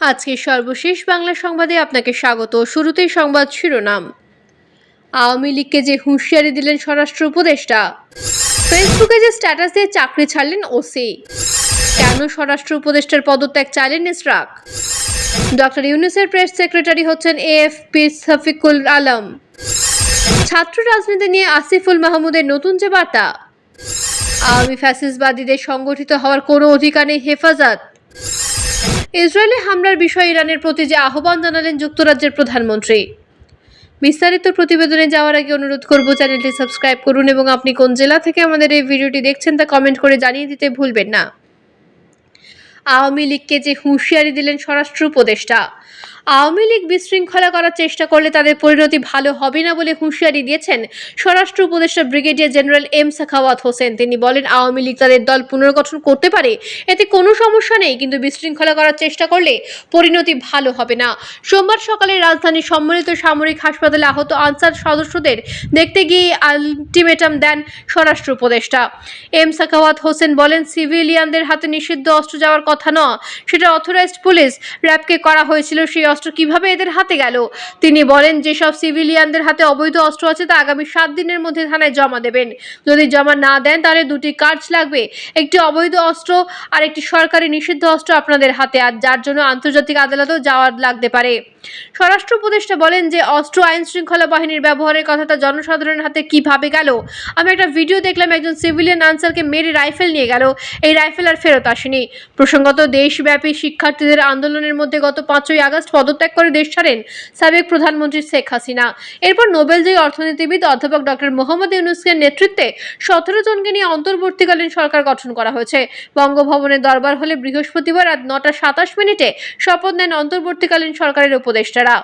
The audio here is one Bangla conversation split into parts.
আজকে সর্বশেষ বাংলা সংবাদে আপনাকে স্বাগত। শুরুতেই সংবাদ শিরোনাম। আওয়ামী লীগকে যে হুঁশিয়ারি দিলেন স্বরাষ্ট্র উপদেষ্টা, ফেসবুকে যে স্ট্যাটাস দিয়ে চাকরি ছাড়লেন ওসি, কেন স্বরাষ্ট্র উপদেষ্টার পদত্যাগ চাইলেন ইসরাক ডক্টর ইউনুসের প্রেস সেক্রেটারি হচ্ছেন এএফপি শফিকুল আলম। ছাত্র রাজনীতি নিয়ে আসিফুল মাহমুদের নতুন যে বার্তা, আওয়ামী ফ্যাসিসবাদীদের সংগঠিত হওয়ার কোনো অধিকার নেই হেফাজত। ইসরায়েলে হামলার বিষয়ে ইরানের প্রতি যে আহ্বান জানালেন যুক্তরাজ্যের প্রধানমন্ত্রী। বিস্তারিত প্রতিবেদনে যাওয়ার আগে অনুরোধ করব চ্যানেলটি সাবস্ক্রাইব করুন এবং আপনি কোন জেলা থেকে আমাদের এই ভিডিওটি দেখছেন তা কমেন্ট করে জানিয়ে দিতে ভুলবেন না। আওয়ামী লীগকে যে হুঁশিয়ারি দিলেন স্বরাষ্ট্র উপদেষ্টা আওয়ামী লীগ বিশৃঙ্খলা করার চেষ্টা করলে তাদের পরিণতি ভালো হবে না বলে হুঁশিয়ারি দিয়েছেন স্বরাষ্ট্র উপদেষ্টা brigadier general M Sakhawat Hossain. তিনি বলেন, আওয়ামী লীগ তাদের দল পুনর্গঠন করতে পারে, এতে কোনো সমস্যা নেই, কিন্তু বিশৃঙ্খলা করার চেষ্টা করলে পরিণতি ভালো হবে না। সোমবার সকালে রাজধানীর সম্মিলিত সামরিক হাসপাতালে আহত আনসার সদস্যদের দেখতে গিয়ে আলটিমেটাম দেন স্বরাষ্ট্র উপদেষ্টা। এম সাখাওয়াত হোসেন বলেন, সিভিলিয়ানদের হাতে নিষিদ্ধ অস্ত্র যাওয়ার কথা নয়, সেটা অথরাইজড পুলিশ র্যাবকে করা হয়েছিল সেই অস্ত্র কীভাবে এদের হাতে গেল? তিনি বলেন, যেসব সিভিলিয়ানদের হাতে অবৈধ অস্ত্র আছে, তা আগামী সাত দিনের মধ্যে থানায় জমা দেবেন। যদি জমা না দেন, তাহলে দুটি কাজ লাগবে, একটি অবৈধ অস্ত্র আর একটি সরকারি নিষিদ্ধ অস্ত্র আপনাদের হাতে, আর যার জন্য আন্তর্জাতিক আদালতেও যাওয়ার লাগতে পারে। স্বরাষ্ট্র উপদেষ্টা বলেন যে অস্ত্র আইন শৃঙ্খলা বাহিনীর ব্যবহারের কথাটা জনসাধারণের হাতে কীভাবে গেল? আমি একটা ভিডিও দেখলাম, একজন সিভিলিয়ান আনসারকে মেরে রাইফেল নিয়ে গেল। এই রাইফেল আর ফেরত আসেনি। প্রসঙ্গত, দেশব্যাপী শিক্ষার্থীদের আন্দোলনের মধ্যে গত পাঁচই আগস্ট পদত্যাগ করে দেশ ছাড়েন সাবেক প্রধানমন্ত্রী শেখ হাসিনা। এরপর নোবেলজয়ী অর্থনীতিবিদ অধ্যাপক ডক্টর মোহাম্মদ ইউনুসের নেতৃত্বে সতেরো জনকে নিয়ে অন্তর্বর্তীকালীন সরকার গঠন করা হয়েছে। বঙ্গভবনের দরবার হলে বৃহস্পতিবার রাত নটা সাতাশ মিনিটে শপথ নেন অন্তর্বর্তীকালীন সরকারের উপদেষ্টারা।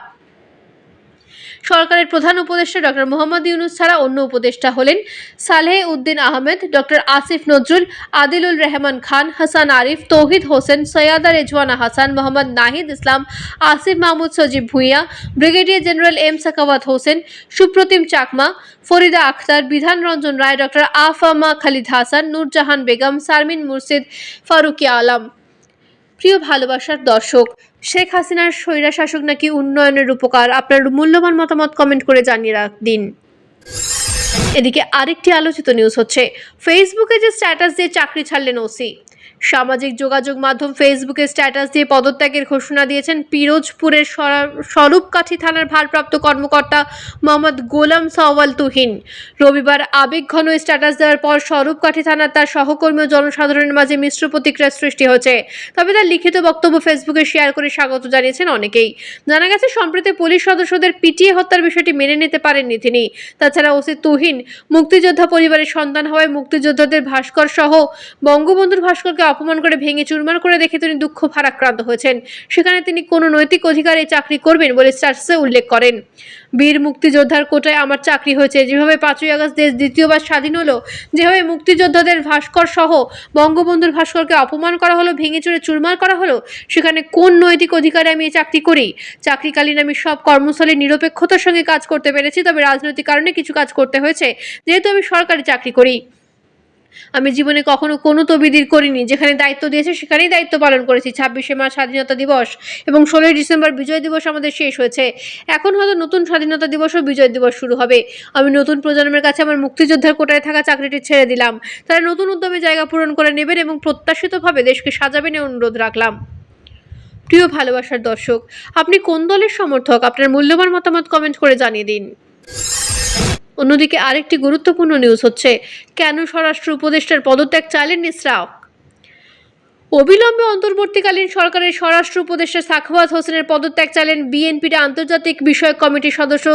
সরকারের প্রধান উপদেষ্টা ডক্টর মোহাম্মদ ইউনুস ছাড়া অন্য উপদেষ্টা হলেন Saleh Uddin Ahmed doctor Asif Nazrul, Adilur Rahman Khan, Hasan Arif, Touhid Hossain, Syeda Rizwana Hasan, Mohammad Nahid Islam, Asif Mahmud Sajib Bhuiyan, brigadier general M Sakhawat Hossain, Suprotim Chakma, Farida Akhter, Bidhan Ranjan Roy doctor আফামা Khalid Hasan, Nurjahan Begum Sharmeen Murshid, Farooki Alam. প্রিয় ভালোবাসার দর্শক শেখ হাসিনার স্বৈরা শাসক নাকি উন্নয়নের উপকার আপনার মূল্যবান মতামত কমেন্ট করে জানিয়ে রাখ দিন। এদিকে আরেকটি আলোচিত নিউজ হচ্ছে। ফেসবুকে যে স্ট্যাটাস দিয়ে চাকরি ছাড়লেন ওসি সামাজিক যোগাযোগ মাধ্যম ফেসবুকে স্ট্যাটাস দিয়ে পদত্যাগের ঘোষণা দিয়েছেন পিরোজপুরের স্বরূপকাঠি থানার ভারপ্রাপ্ত কর্মকর্তা মোহাম্মদ গোলাম সওয়াল তুহিন। রবিবার আবেগঘন স্ট্যাটাস দেওয়ার পর স্বরূপকাঠি থানার তার সহকর্মী ও জনসাধারণের মাঝে মিশ্র প্রতিক্রিয়ার সৃষ্টি হয়েছে। তবে তার লিখিত বক্তব্য ফেসবুকে শেয়ার করে স্বাগত জানিয়েছেন অনেকেই। জানা গেছে, সম্প্রতি পুলিশ সদস্যদের পিটিয়ে হত্যার বিষয়টি মেনে নিতে পারেননি তিনি। তাছাড়া ওসি তুহিন মুক্তিযোদ্ধা পরিবারের সন্তান হওয়ায় মুক্তিযোদ্ধাদের ভাস্কর সহ বঙ্গবন্ধুর ভাস্করকে অপমান করে ভেঙে চুরমার করে দেখে তিনি দুঃখ ভারাক্রান্ত হয়েছেন। সেখানে তিনি কোনো নৈতিক অধিকারে চাকরি করবেন বলে স্ট্যাটাসে উল্লেখ করেন। বীর মুক্তিযোদ্ধার কোটায় আমার চাকরি হয়েছে। যেভাবে পাঁচই আগস্ট দেশ দ্বিতীয়বার স্বাধীন হলো, যেভাবে মুক্তিযোদ্ধাদের ভাস্কর সহ বঙ্গবন্ধুর ভাস্করকে অপমান করা হলো, ভেঙে চুরে চুরমার করা হলো, সেখানে কোন নৈতিক অধিকারে আমি চাকরি করি? চাকরিকালীন আমি সব কর্মস্থলে নিরপেক্ষতার সঙ্গে কাজ করতে পেরেছি, তবে রাজনৈতিক কারণে কিছু কাজ করতে হয়েছে, যেহেতু আমি সরকারি চাকরি করি। আমি জীবনে কখনো কোনো তবিদির করিনি। যেখানে দায়িত্ব দিয়েছে, সেখানেই দায়িত্ব পালন করেছি। ছাব্বিশে মার্চ স্বাধীনতা দিবস এবং ষোলোই ডিসেম্বর বিজয় দিবস আমাদের শেষ হয়েছে। এখন হয়তো নতুন স্বাধীনতা দিবস ও বিজয় দিবস শুরু হবে। আমি নতুন প্রজন্মের কাছে আমার মুক্তিযোদ্ধার কোটায় থাকা চাকরিটি ছেড়ে দিলাম। তারা নতুন উদ্যমে জায়গা পূরণ করে নেবেন এবং প্রত্যাশিতভাবে দেশকে সাজাবেন অনুরোধ রাখলাম। প্রিয় ভালোবাসার দর্শক, আপনি কোন দলের সমর্থক? আপনার মূল্যবান মতামত কমেন্ট করে জানিয়ে দিন। অন্যদিকে আরেকটি গুরুত্বপূর্ণ নিউজ হচ্ছে কেন স্বরাষ্ট্র উপদেষ্টার পদত্যাগ চাইলেন ইসরাক অবিলম্বে অন্তর্বর্তীকালীন সরকারের স্বরাষ্ট্র উপদেষ্টা সাখাওয়াত হোসেনের পদত্যাগ চালেন বিএনপির আন্তর্জাতিক বিষয়ক কমিটির সদস্য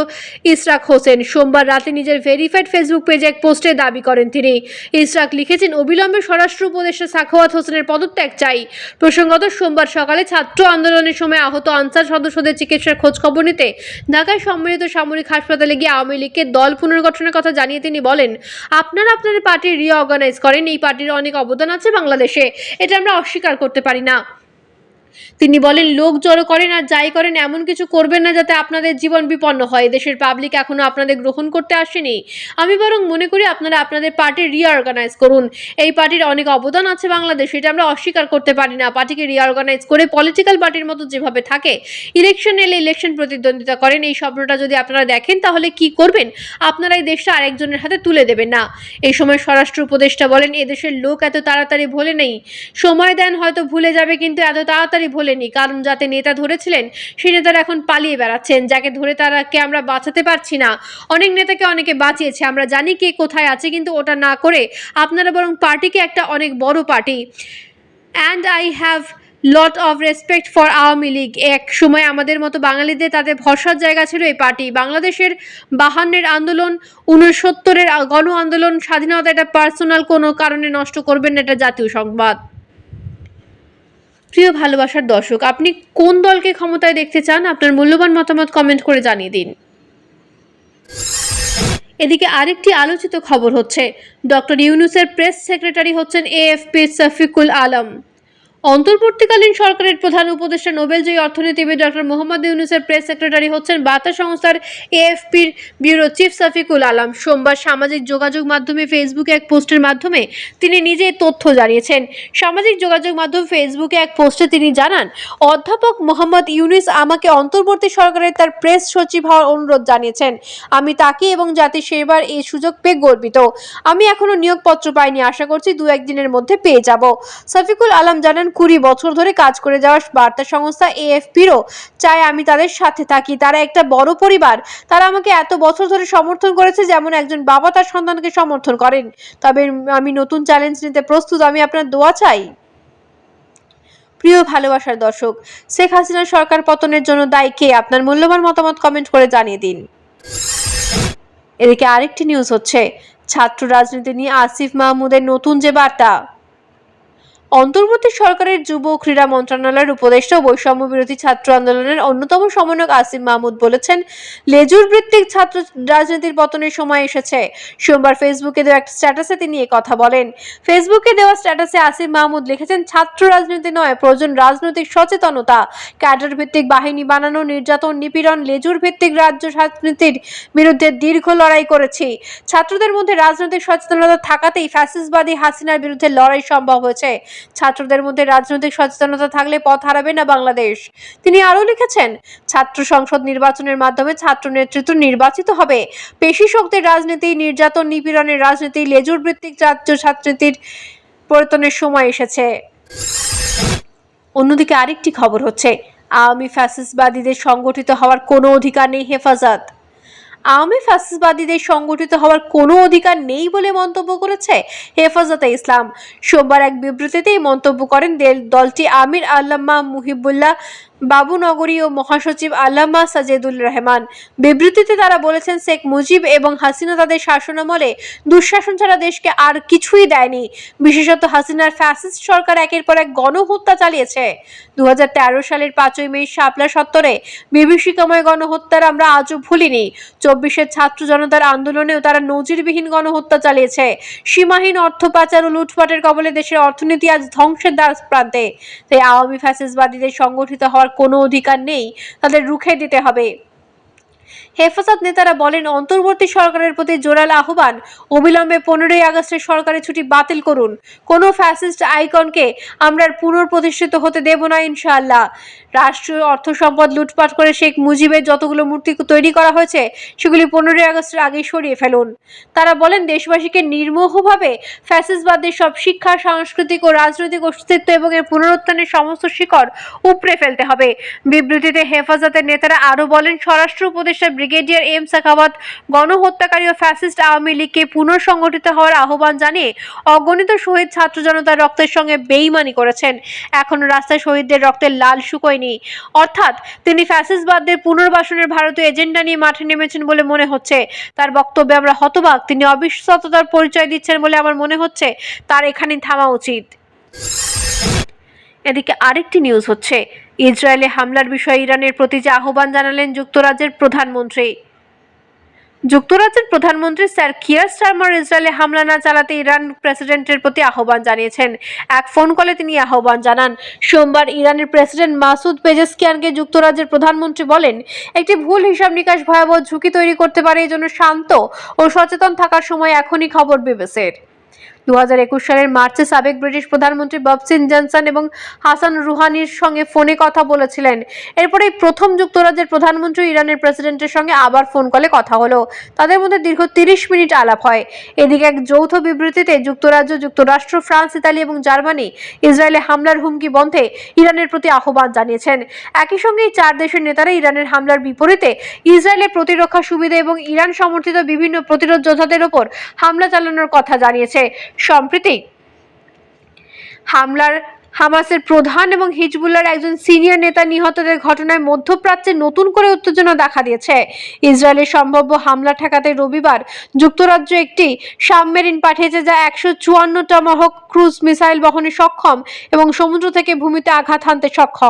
ইসরাক হোসেন। সোমবার রাতে নিজের ভেরিফাইড ফেসবুক পেজে এক পোস্টে দাবি করেন তিনি। ইসরাক লিখেছেন, অবিলম্বে স্বরাষ্ট্র উপদেষ্টা সাখাওয়াত হোসেনের পদত্যাগ চাই। প্রসঙ্গত, সোমবার সকালে ছাত্র আন্দোলনের সময় আহত আনসার সদস্যদের চিকিৎসার খোঁজখবর নিতে ঢাকায় সম্মিলিত সামরিক হাসপাতালে গিয়ে আওয়ামী লীগকে দল পুনর্গঠনের কথা জানিয়ে তিনি বলেন, আপনারা আপনাদের পার্টি রিঅর্গানাইজ করেন। এই পার্টির অনেক অবদান আছে বাংলাদেশে। এটা আমরা অস্বীকার করতে পারি না। তিনি বলেন, লোক জড়ো করেন আর যাই করেন, এমন কিছু করবেন না যাতে আপনাদের জীবন বিপন্ন হয়। দেশের পাবলিক এখনও আপনাদের গ্রহণ করতে আসেনি। আমি বরং মনে করি আপনারা আপনাদের পার্টি রিঅর্গানাইজ করুন। এই পার্টির অনেক অবদান আছে বাংলাদেশে, এটা আমরা অস্বীকার করতে পারি না। পার্টিকে রিঅর্গানাইজ করে পলিটিক্যাল পার্টির মতো যেভাবে থাকে ইলেকশন এলে ইলেকশন প্রতিদ্বন্দ্বিতা করেন। এই স্বপ্নটা যদি আপনারা দেখেন, তাহলে কি করবেন? আপনারা এই দেশটা আরেকজনের হাতে তুলে দেবেন না। এই সময় স্বরাষ্ট্র উপদেষ্টা বলেন এদেশের লোক এত তাড়াতাড়ি ভোলে নেই। সময় দেন হয়তো ভুলে যাবে, কিন্তু এত তাড়াতাড়ি ভোলেনি, কারণ যাতে নেতা ধরেছিলেন সেই নেতারা এখন পালিয়ে বেড়াচ্ছেন, যাকে ধরে তারাকে আমরা বাঁচাতে পারছি না। অনেক নেতাকে অনেকে বাঁচিয়েছে, আমরা জানি কে কোথায় আছে, কিন্তু ওটা না করে আপনারা বরং পার্টিকে একটা অনেক বড় party. And I have lot of respect for Awami League. এক সময় আমাদের মতো বাঙালিদের তাদের ভরসার জায়গা ছিল এই পার্টি। বাংলাদেশের বাহান্নের আন্দোলন উনসত্তরের গণ আন্দোলন, স্বাধীনতা এটা পার্সোনাল কোনো কারণে নষ্ট করবেন না, এটা জাতীয় সংবাদ। প্রিয় ভালোবাসার দর্শক, আপনি কোন দলকে ক্ষমতায় দেখতে চান? আপনার মূল্যবান মতামত কমেন্ট করে জানিয়ে দিন। এদিকে আরেকটি আলোচিত খবর হচ্ছে, ডক্টর ইউনুসের প্রেস সেক্রেটারি হচ্ছেন এএফপি শফিকুল আলম। অন্তর্বর্তীকালীন সরকারের প্রধান উপদেষ্টা নোবেলজয়ী অর্থনীতিবিদ ডক্টর মোহাম্মদ ইউনুসের প্রেস সেক্রেটারি হচ্ছেন বার্তা সংস্থার এএফপির ব্যুরো চিফ শফিকুল আলম। সোমবার সামাজিক যোগাযোগ মাধ্যমে ফেসবুকে এক পোস্টের মাধ্যমে তিনি নিজে তথ্য জানিয়েছেন। সামাজিক যোগাযোগ মাধ্যম ফেসবুকে এক পোস্টে তিনি জানান, অধ্যাপক মোহাম্মদ ইউনুস আমাকে অন্তর্বর্তী সরকারের তার প্রেস সচিব হওয়ার অনুরোধ জানিয়েছেন। আমি তাকে এবং জাতি সেবার এই সুযোগ পেয়ে গর্বিত। আমি এখনও নিয়োগপত্র পাইনি, আশা করছি দু একদিনের মধ্যে পেয়ে যাব। শফিকুল আলম জানান কুড়ি বছর ধরে কাজ করে যাওয়া বার্তা সংস্থা এএফপিরও চায় আমি তাদের সাথে থাকি। তারা একটা বড় পরিবার। তারা আমাকে এত বছর ধরে সমর্থন করেছে যেমন একজন বাবা তার সন্তানকে সমর্থন করেন। তবে আমি নতুন চ্যালেঞ্জ নিতে প্রস্তুত। আমি আপনার দোয়া চাই। প্রিয় ভালোবাসার দর্শক, শেখ হাসিনার সরকার পতনের জন্য দায়ী কে? আপনার মূল্যবান মতামত কমেন্ট করে জানিয়ে দিন। এদিকে আরেকটি নিউজ হচ্ছে। ছাত্র রাজনীতি নিয়ে আসিফ মাহমুদের নতুন যে বার্তা। অন্তর্বর্তী সরকারের যুব ও ক্রীড়া মন্ত্রণালয়ের উপদেষ্টা বৈষম্য বিরোধী ছাত্র আন্দোলনের অন্যতম সমন্বয়ক আসিফ মাহমুদ বলেছেন লেজুর ভিত্তিক ছাত্র রাজনীতির পতনের সময় এসেছে। সোমবার ফেসবুকে দেওয়া একটা স্ট্যাটাসে তিনি এই কথা বলেন। ফেসবুকে দেওয়া স্ট্যাটাসে আসিফ মাহমুদ লিখেছেন, ছাত্র রাজনীতি নয়, প্রয়োজন রাজনৈতিক সচেতনতা। ক্যাডার ভিত্তিক বাহিনী বানানো, নির্যাতন, নিপীড়ন লেজুর ভিত্তিক রাজ্য রাজনীতির বিরুদ্ধে দীর্ঘ লড়াই করেছি। ছাত্রদের মধ্যে রাজনৈতিক সচেতনতা থাকাতেই ফ্যাসিসবাদী হাসিনার বিরুদ্ধে লড়াই সম্ভব হয়েছে। ছাত্রদের মধ্যে রাজনৈতিক সচেতনতা থাকলে পথ হারাবে না বাংলাদেশ। তিনি আরও লিখেছেন, ছাত্র সংসদ নির্বাচনের মাধ্যমে ছাত্র নেতৃত্ব নির্বাচিত হবে। পেশি শক্তির রাজনীতি, নির্যাতন, নিপীড়নের রাজনীতি লেজুর ভিত্তিক রাজ্য ছাত্রনীতির পরিবর্তনের সময় এসেছে। অন্যদিকে আরেকটি খবর হচ্ছে, আওয়ামী ফ্যাসিসবাদীদের সংগঠিত হওয়ার কোনো অধিকার নেই হেফাজত। আওয়ামী ফ্যাসিসবাদীদের সংগঠিত হওয়ার কোনো অধিকার নেই বলে মন্তব্য করেছে হেফাজতে ইসলাম। সোমবার এক বিবৃতিতে এই মন্তব্য করেন দেল- দলটি আমির আল্লামা মুহিবুল্লাহ বাবুনগরী ও মহাসচিব আল্লামা সাজেদুল রহমান। বিবৃতিতে তারা বলেছেন, শেখ মুজিব এবং হাসিনা তাদের শাসনামলে দুঃশাসন ছাড়া দেশকে আর কিছুই দেয়নি। বিশেষত হাসিনার ফ্যাসিস্ট সরকার একের পর এক গণহত্যা চালিয়েছে। দু হাজার তেরো সালের পাঁচই মে শাপলা সত্তরে বিভীষিকাময় গণহত্যার আমরা আজও ভুলিনি। চব্বিশের ছাত্র জনতার আন্দোলনেও তারা নজিরবিহীন গণহত্যা চালিয়েছে। সীমাহীন অর্থ পাচার ও লুটপাটের কবলে দেশের অর্থনীতি আজ ধ্বংসের দ্বার প্রান্তে তাই আওয়ামী ফ্যাসিসবাদীদের সংগঠিত হওয়ার কোনো অধিকার নেই তাদের রুখে দিতে হবে। হেফাজত নেতারা বলেন, অন্তর্বর্তী সরকারের প্রতি জোরাল আহ্বান। অবিলম্বে পনেরোই আগস্টের সরকারি ছুটি বাতিল করুন। কোনো ফ্যাসিস্ট আইকনকে আমরা আর পুনর্প্রতিষ্ঠিত হতে দেব না, ইনশাআল্লাহ। রাষ্ট্রীয় অর্থ সম্পদ লুটপাট করে শেখ মুজিবের যতগুলো মূর্তি তৈরি করা হয়েছে, সেগুলি পনেরোই আগস্টের আগেই সরিয়ে ফেলুন। তারা বলেন, দেশবাসীকে নির্মোহভাবে ফ্যাসিসবাদের সব শিক্ষা, সাংস্কৃতিক ও রাজনৈতিক অস্তিত্ব এবং এর পুনরুত্থানের সমস্ত শিকড় উপড়ে ফেলতে হবে। বিবৃতিতে হেফাজতের নেতারা আরও বলেন, স্বরাষ্ট্র উপদেষ্টা ব্রিগেডিয়ার এম সাখাওয়াত গণহত্যাকারী ও ফ্যাসিস্ট আওয়ামী লীগকে পুনঃসংগঠিত হওয়ার আহ্বান জানিয়ে অগণিত শহীদ ছাত্র জনতার রক্তের সঙ্গে বেইমানি করেছেন। এখনও রাস্তায় শহীদদের রক্তের লাল শুকোয়নি অর্থাৎ তিনি ফ্যাসিসবাদদের পুনর্বাসনের ভারতীয় এজেন্ডা নিয়ে মাঠে নেমেছেন বলে মনে হচ্ছে। তার বক্তব্যে আমরা হতবাক। তিনি অবিশ্বস্ততার পরিচয় দিচ্ছেন বলে আমার মনে হচ্ছে। তার এখানেই থামা উচিত। এদিকে আরেকটি নিউজ হচ্ছে, ইসরায়েলে হামলার বিষয়ে ইরানের প্রতি যে আহ্বান জানালেন যুক্তরাজ্যের প্রধানমন্ত্রী। যুক্তরাজ্যের প্রধানমন্ত্রী স্যার কিয়ার স্টারমার ইসরায়েলে হামলা না চালাতে ইরান প্রেসিডেন্টের প্রতি আহ্বান জানিয়েছেন। এক ফোন কলে তিনি আহ্বান জানান। সোমবার ইরানের প্রেসিডেন্ট মাসুদ পেজেসকিয়ানকে যুক্তরাজ্যের প্রধানমন্ত্রী বলেন, একটি ভুল হিসাব নিকাশ ভয়াবহ ঝুঁকি তৈরি করতে পারে এই জন্য শান্ত ও সচেতন থাকার সময় এখনই খবর বিবিসির। দু হাজার একুশ সালের মার্চে সাবেক ব্রিটিশ প্রধানমন্ত্রী ববসিন জনসন এবং হাসান রুহানির সঙ্গে ফোনে কথা বলেছিলেন। এরপরেই প্রথম যুক্তরাজ্যের প্রধানমন্ত্রী ইরানের প্রেসিডেন্টের সঙ্গে আবার ফোন কলে কথা হলো। তাদের মধ্যে দীর্ঘ তিরিশ মিনিট আলাপ হয়। এদিকে এক যৌথ বিবৃতিতে যুক্তরাজ্য, যুক্তরাষ্ট্র, ফ্রান্স, ইতালি এবং জার্মানি ইসরায়েলে হামলার হুমকি বন্ধে ইরানের প্রতি আহ্বান জানিয়েছেন। একই সঙ্গে চার দেশের নেতারা ইরানের হামলার বিপরীতে ইসরায়েলের প্রতিরক্ষা সুবিধা এবং ইরান সমর্থিত বিভিন্ন প্রতিরোধ যোদ্ধাদের ওপর হামলা চালানোর কথা জানিয়েছে। সম্প্রতি হামলার হামাসের প্রধান এবং হিজবুল্লার একজন সিনিয়র নেতা নিহতদের ঘটনায় মধ্যপ্রাচ্যে নতুন করে উত্তেজনা দেখা দিয়েছে। ইসরায়েলের সম্ভাব্য হামলা ঠেকাতে রবিবার যুক্তরাজ্য একটি সাবমেরিন পাঠিয়েছে যা একশো চুয়ান্ন টমাহক ক্রুজ মিসাইল বহনে সক্ষম এবং সমুদ্র থেকে ভূমিতে আঘাত হানতে সক্ষম।